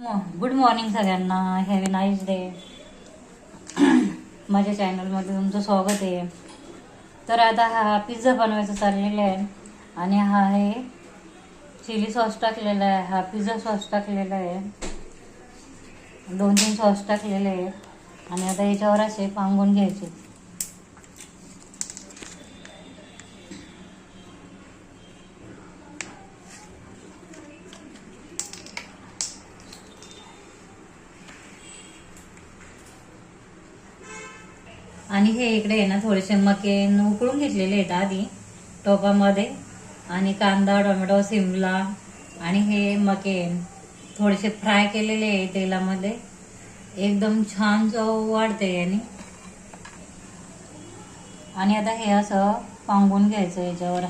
Good morning सगळ्यांना. Heavy nice day माझ्या चॅनलमध्ये तुमचं स्वागत आहे. तर आता हा पिझ्झा बनवायचा चाललेला आहे आणि हा आहे चिली सॉस टाकलेला आहे. हा पिझ्झा सॉस टाकलेला आहे. दोन तीन सॉस टाकलेले आहे. आणि आता याच्यावर असे पांगून घ्यायचे. आणि हे इकडे आहे ना थोडेसे मकेन उकळून घेतलेले आहेत आधी टोपामध्ये. आणि कांदा टोमॅटो सिमला आणि हे मकेन थोडेसे फ्राय केलेले आहे तेलामध्ये. एकदम छान चव वाढते याने. आणि आता हे असं पांगून घ्यायचं याच्यावर.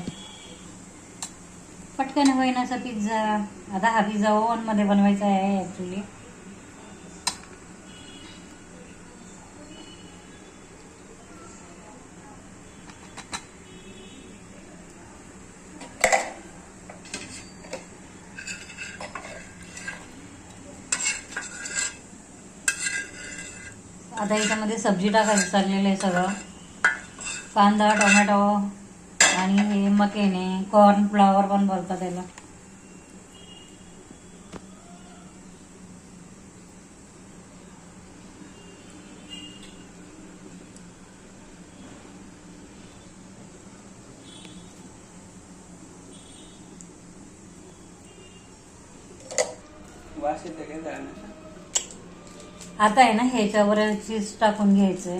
पटकन होईन असं पिझ्झा आता हा पिझ्झा ओव्हनमध्ये बनवायचा आहे ॲक्च्युली आता याच्यामध्ये सब्जी टाकायचं चाललेलं आहे सगळं. कांदा टोमॅटो आणि हे मकेने कॉर्न फ्लावर पण बोलतात त्याला वास येते काय आता आहे ना ह्याच्यावर चीज टाकून घ्यायचंय.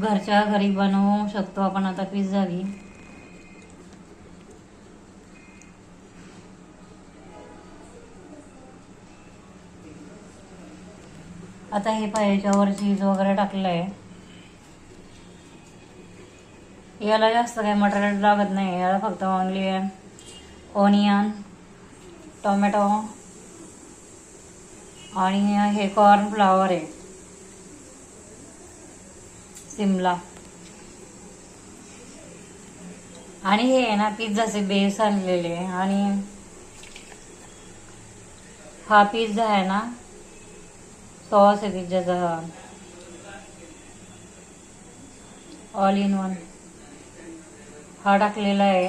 घरच्या घरी बनवू शकतो. आपण आता पिझ्झा बी आता हे पाय याच्यावर चीज वगैरे टाकलं आहे याला जास्त काही मटेरियल लागत नाही. याला फक्त ओनली ओनियन टोमॅटो आणि हे कॉर्न फ्लावर आहे. सिमला. आणि हे आहे ना पिझ्झाचे बेस आणलेले आणि हा पिझ्झा आहे ना सॉस आहे पिझ्झाचा. हा ऑल इन वन हा टाकलेला आहे.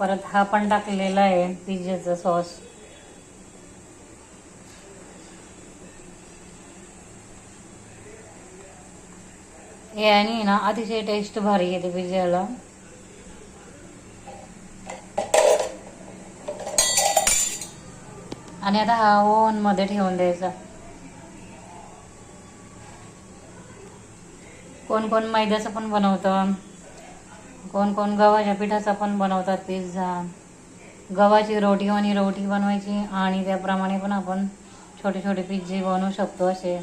परत हा पण टाकलेला आहे पिझ्झाचा सॉस. याने ना अतिशय टेस्ट भारी येते पिझ्झाला आणि आता हा ओव्हनमध्ये ठेवून द्यायचा कोण कोण मैद्याचं पण बनवतं कोण कोण गव्हाच्या पिठाचा पण बनवतात पिझ्झा गव्हाची रोटी आणि रोटी बनवायची आणि त्याप्रमाणे पण आपण छोटे छोटे पिझ्झे बनवू शकतो असे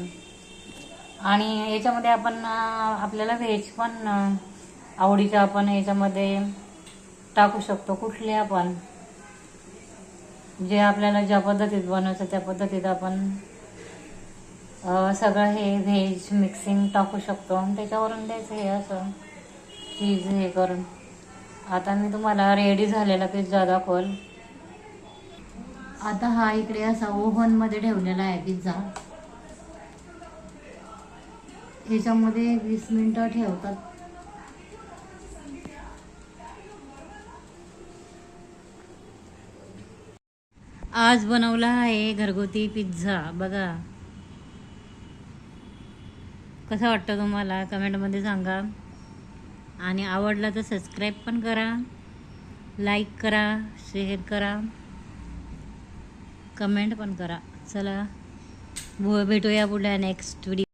आणि याच्यामध्ये आपण आपल्याला व्हेज पण आवडीचं आवडीच्या आपण याच्यामध्ये टाकू शकतो कुठले आपण. जे आपल्याला ज्या पद्धतीत बनवायचं त्या पद्धतीत आपण सगळं हे व्हेज मिक्सिंग टाकू शकतो. आणि त्याच्यावरून द्यायचं हे असं चीज हे करून. आता मी तुम्हाला रेडी झालेला पिझ्झा दाखवल. आता हा इकडे असा ओव्हनमध्ये ठेवलेला आहे पिझ्झा ह्याच्यामध्ये वीस मिनिटं ठेवतात. आज बनवला आहे घरगुती पिझ्झा. बघा. कसा वाटतं तुम्हाला? कमेंटमध्ये सांगा. आणि आवडला तर सबस्क्राईब पण करा. लाईक करा शेअर करा. कमेंट पण करा. चला. भेटूया पुढल्या नेक्स्ट व्हिडिओ